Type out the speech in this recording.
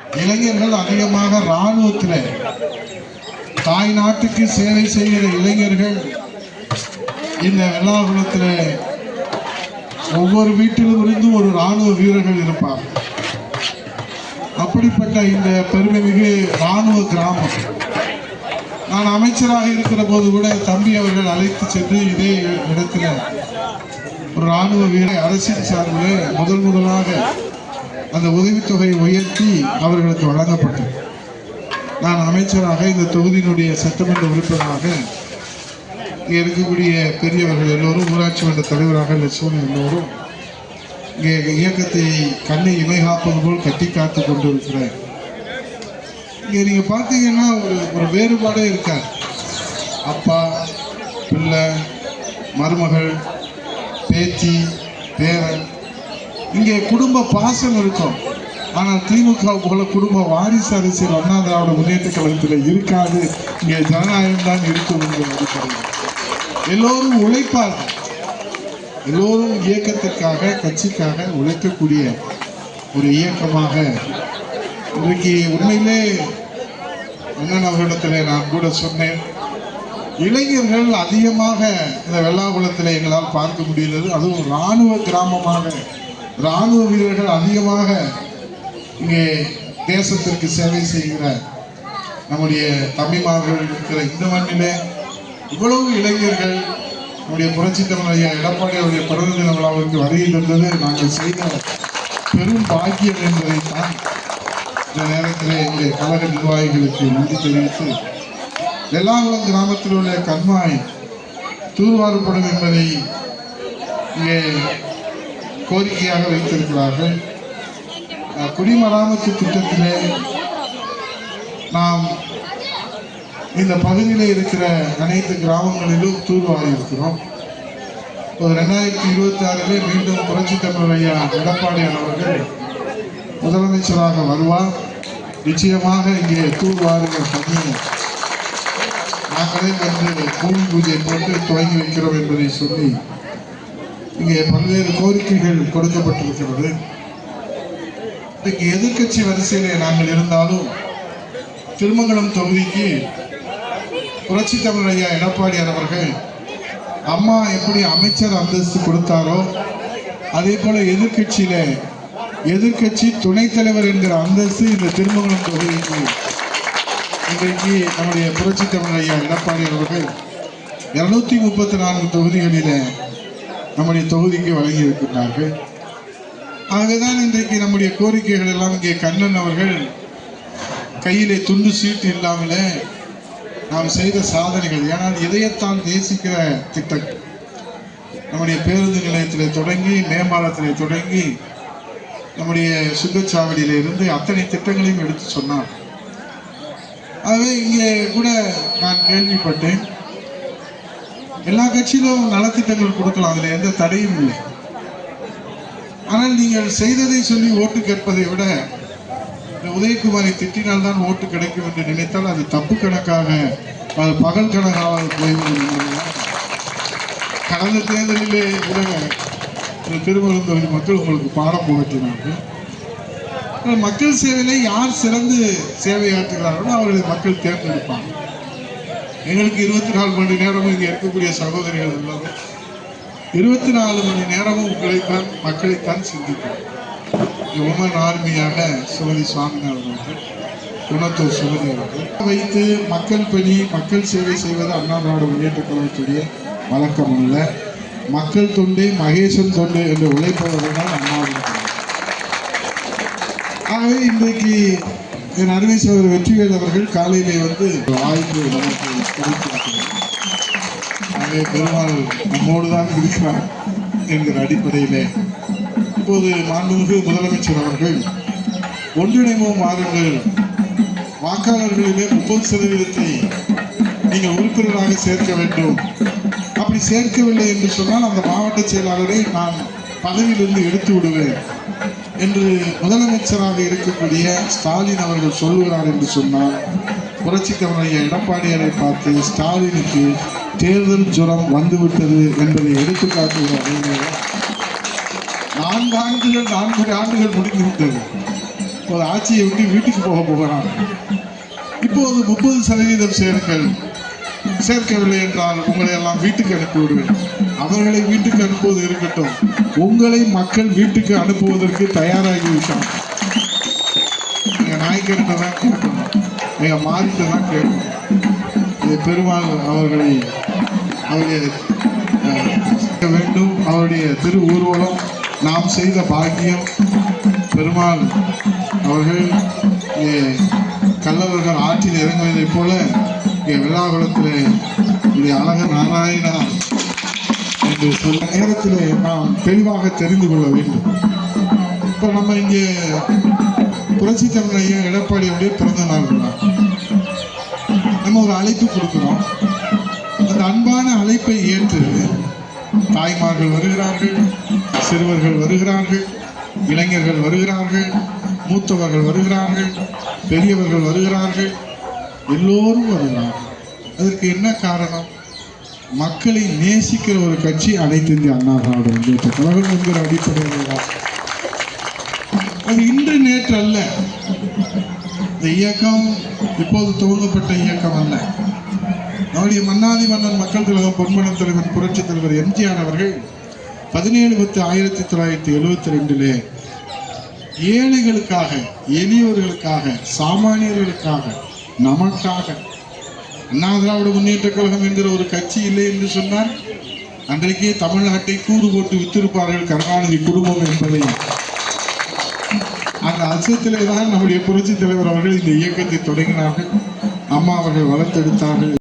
இளைஞர்கள் அதிகமாக இராணுவத்தில் தாய் நாட்டுக்கு சேவை செய்கிற இளைஞர்கள் இந்த வெள்ளாகுளத்தில் ஒவ்வொரு வீட்டிலும் இருந்து ஒரு இராணுவ வீரர்கள் இருப்பார் அப்படிப்பட்ட இந்த பெருமைமிகு இராணுவ கிராமம். நான் அமைச்சராக இருக்கிற போது கூட தம்பி அவர்கள் அழைத்து சென்று இதே இடத்துல ஒரு இராணுவ வீரர் அரசின் சார்பில் முதல் முதலாக அந்த உதவித்தொகை உயர்த்தி அவர்களுக்கு வழங்கப்பட்டது. நான் அமைச்சராக இந்த தொகுதியினுடைய சட்டமன்ற உறுப்பினராக இங்கே இருக்கக்கூடிய பெரியவர்கள் எல்லோரும் ஊராட்சி மன்ற தலைவராக லட்சுமணன் எல்லோரும் இங்கே இயக்கத்தை கண்ணை இமை காப்பது போல் கட்டி காத்து கொண்டிருக்கிறேன். இங்கே நீங்கள் பார்த்தீங்கன்னா ஒரு ஒரு வேறுபாடே இருக்காது. அப்பா பிள்ளை மருமகள் பேத்தி பேரன் இங்கே குடும்ப பாசம் இருக்கும். ஆனால் திமுக போல குடும்ப வாரிசு அரசியல் அண்ணா திராவிட முன்னேற்ற கழகத்தில் இருக்காது. இங்கே ஜனநாயகம் தான் இருக்கும் என்கிற அடிப்படையில். எல்லோரும் உழைப்பார்கள். எல்லோரும் இயக்கத்திற்காக கட்சிக்காக உழைக்கக்கூடிய ஒரு இயக்கமாக இன்றைக்கு உண்மையிலே அண்ணன் அவர்களிடத்தில் நான் கூட சொன்னேன். இளைஞர்கள் அதிகமாக இந்த வெள்ளாகுளத்தில் எங்களால் பார்க்க முடிகிறது அதுவும் இராணுவ கிராமமாக இராணுவ வீரர்கள் அதிகமாக இங்கே தேசத்திற்கு சேவை செய்கிற நம்முடைய தம்பிமார்கள் இருக்கிற இந்த மண்ணிலே இவ்வளவு இளைஞர்கள் நம்முடைய புரட்சி தமிழைய எடப்பாடி அவருடைய பிறந்த தின விழாவுக்கு வருகை தந்தது. நாங்கள் செய்த பெரும் பாக்கியம் என்பதைத்தான் இந்த நேரத்தில் எங்களுடைய கழக நிர்வாகிகளுக்கு நன்றி தெரிவித்து வெள்ளாங்குளம் கிராமத்தில் உள்ள கண்மாய் தூர்வாரப்படும் என்பதை இங்கே கோரிக்கையாக வைத்திருக்கிறார்கள். குடிமராமத்து திட்டத்திலே நாம் இந்த பகுதியில் இருக்கிற அனைத்து கிராமங்களிலும் தூர்வாரி இருக்கிறோம் ஒரு ரெண்டாயிரத்தி இருபத்தி ஆறிலே மீண்டும் புரட்சி தமிழர் ஐயா எடப்பாடியார் அவர்கள் முதலமைச்சராக வருவார். நிச்சயமாக இங்கே தூர்வாருகிற பணியை நாங்களே வந்து பூமி பூஜை போட்டு துவங்கி வைக்கிறோம் என்பதை சொல்லி இங்கே பல்வேறு கோரிக்கைகள் கொடுக்கப்பட்டிருக்கிறது. இன்றைக்கு எதிர்க்கட்சி வரிசையிலே நாங்கள் இருந்தாலும் திருமங்கலம் தொகுதிக்கு புரட்சி தமிழர் ஐயா எடப்பாடியார் அவர்கள் அம்மா எப்படி அமைச்சர் அந்தஸ்து கொடுத்தாரோ அதே போல எதிர்க்கட்சியில எதிர்க்கட்சி துணைத் தலைவர் என்கிற அந்தஸ்து இந்த திருமங்கலம் தொகுதிக்கு இன்றைக்கு நம்முடைய புரட்சி தமிழர் ஐயா எடப்பாடி அவர்கள் இருநூத்தி முப்பத்தி நான்கு தொகுதிகளில் நம்முடைய தொகுதிக்கு வழங்கி ஆகதான் இன்றைக்கு நம்முடைய கோரிக்கைகள் எல்லாம் இங்கே கண்ணன் அவர்கள் கையிலே துண்டு சீட்டு இல்லாமலே நாம் செய்த சாதனைகள். ஏனால் இதயத்தால் நேசிக்கிற திட்டங்கள் நம்முடைய பேருந்து நிலையத்தில் தொடங்கி மேம்பாலத்தில் தொடங்கி நம்முடைய சுங்கச்சாவடியில இருந்து அத்தனை திட்டங்களையும் எடுத்து சொன்னார். ஆகவே இங்கே கூட நான் கேள்விப்பட்டேன். எல்லா கட்சியிலும் நலத்திட்டங்கள் கொடுக்கலாம் அதில் எந்த தடையும் இல்லை. ஆனால் நீங்கள் செய்ததை சொல்லி ஓட்டு கேட்பதை விட இந்த உதயகுமாரை திட்டினால் தான் ஓட்டு கிடைக்கும் என்று நினைத்தால் அது தப்பு கணக்காக அது பகல் கணக்காக போய்விடும் கடந்த தேர்தலிலே கூட இந்த திருமணம் மக்கள் உங்களுக்கு பாடம் புகட்டினார்கள். மக்கள் சேவையிலே யார் சிறந்து சேவையாற்றுகிறார்களோ அவர்களை மக்கள் தேர்ந்தெடுப்பாங்க எங்களுக்கு இருபத்தி நாலு மணி நேரமும் இங்கே இருக்கக்கூடிய சகோதரிகள் எல்லாரும் இருபத்தி நாலு மணி நேரமும் உங்களைத்தான் மக்களைத்தான் சிந்திப்போம் உமன் ஆர்மியாக சுமதி சுவாமிநாதன் அவர்கள் குணத்தூர் சுமதி அவர்கள் வைத்து மக்கள் பணி மக்கள் சேவை செய்வது அண்ணா நாடு முன்னேற்ற கழகத்துடைய வழக்கம் அல்ல. மக்கள் தொண்டை மகேசன் தொண்டு என்று உழைப்பவர்கள் தான் அண்ணாவின் ஆகவே இன்றைக்கு என் அருமை சகோதரர் வெற்றிவேல் அவர்கள் காலையிலே வந்து ஒரு வாய்ப்பு நமக்கு கிடைத்திருக்கிறது பெருமாள் நம்மோடு தான் இருக்கிறார் என்கிற அடிப்படையிலே. இப்போது மாண்புமிகு முதலமைச்சர் அவர்கள் ஒன்றிணைவோம் வாருங்கள். வாக்காளர்களிலே முப்பது சதவீதத்தை நீங்கள் உறுப்பினராக சேர்க்க வேண்டும். அப்படி சேர்க்கவில்லை என்று சொன்னால் அந்த மாவட்ட செயலாளரை நான் பதவியிலிருந்து எடுத்து விடுவேன். என்று முதலமைச்சராக இருக்கக்கூடிய ஸ்டாலின் அவர்கள் சொல்லுகிறார் என்று சொன்னால் புரட்சி தமிழக எடப்பாடியாரை பார்த்து ஸ்டாலினுக்கு தேர்தல் ஜுரம் வந்துவிட்டது என்பதை எடுத்துக்காட்டுகிறார் நான்கு ஆண்டுகள் நான்கு ஆண்டுகள் முடிந்துவிட்டது ஒரு ஆட்சியை விட்டு வீட்டுக்கு போக போகிறான் இப்போது முப்பது சதவீதம் சேருங்கள். சேர்க்கவில்லை என்றால் உங்களை எல்லாம் வீட்டுக்கு அனுப்பி விடுவேன் அவர்களை வீட்டுக்கு அனுப்புவது இருக்கட்டும். உங்களை மக்கள் வீட்டுக்கு அனுப்புவதற்கு தயாராகிவிட்டான் விட்டாங்க நீங்க நாய்க்கிட்ட தான் கேட்கணும். நீங்க மாறிட்டு தான் கேட்கணும். இது பெருமாள் அவர்களை அவருடைய வேண்டும். அவருடைய திரு ஊர்வலம். நாம் செய்த பாக்கியம். பெருமாள் அவர்கள் கல்லவர்கள் ஆற்றில் இறங்குவதைப் போல இங்கே விழாகுளத்திலே இங்கே அழக நாராயணா என்று சொல்ல நேரத்திலே நாம் தெளிவாக தெரிந்து கொள்ள வேண்டும். இப்போ நம்ம இங்கே புரட்சி தமிழ் எடப்பாடியுடைய பிறந்த நாள் விழா. நம்ம ஒரு அழைப்பு கொடுக்குறோம். அந்த அன்பான அழைப்பை ஏற்று தாய்மார்கள் வருகிறார்கள் சிறுவர்கள் வருகிறார்கள் இளைஞர்கள் வருகிறார்கள் மூத்தவர்கள் வருகிறார்கள் பெரியவர்கள் வருகிறார்கள் எல்லோரும் வருகிறார்கள் அதற்கு என்ன காரணம்? மக்களை நேசிக்கிற ஒரு கட்சி அனைத்து இந்திய அண்ணா திராவிட முன்னேற்ற கழகம் என்கிற அடிப்படையில் தான். அது இன்று நேற்று அல்ல. இந்த இயக்கம் இப்போது துவங்கப்பட்ட இயக்கம் அல்ல. நம்முடைய மன்னாதி மன்னன் மக்கள் கழகம் பொன்மன தலைவர் புரட்சி தலைவர் எம்ஜிஆர் அவர்கள் பதினேழு பத்து ஆயிரத்தி தொள்ளாயிரத்தி எழுபத்தி ரெண்டிலே ஏழைகளுக்காக எளியவர்களுக்காக சாமானியர்களுக்காக நமக்காக அண்ணா திராவிட முன்னேற்ற கழகம் என்கிற ஒரு கட்சி இல்லை என்று சொன்னால் அன்றைக்கே தமிழ்நாட்டை கூறு போட்டு வித்திருப்பார்கள் கருணாநிதி குடும்பம் என்பதை. அந்த அச்சத்திலே தான் நம்முடைய புரட்சி தலைவர் அவர்கள் இந்த இயக்கத்தை தொடங்கினார்கள். அம்மா அவர்கள் வளர்த்தெடுத்தார்கள்.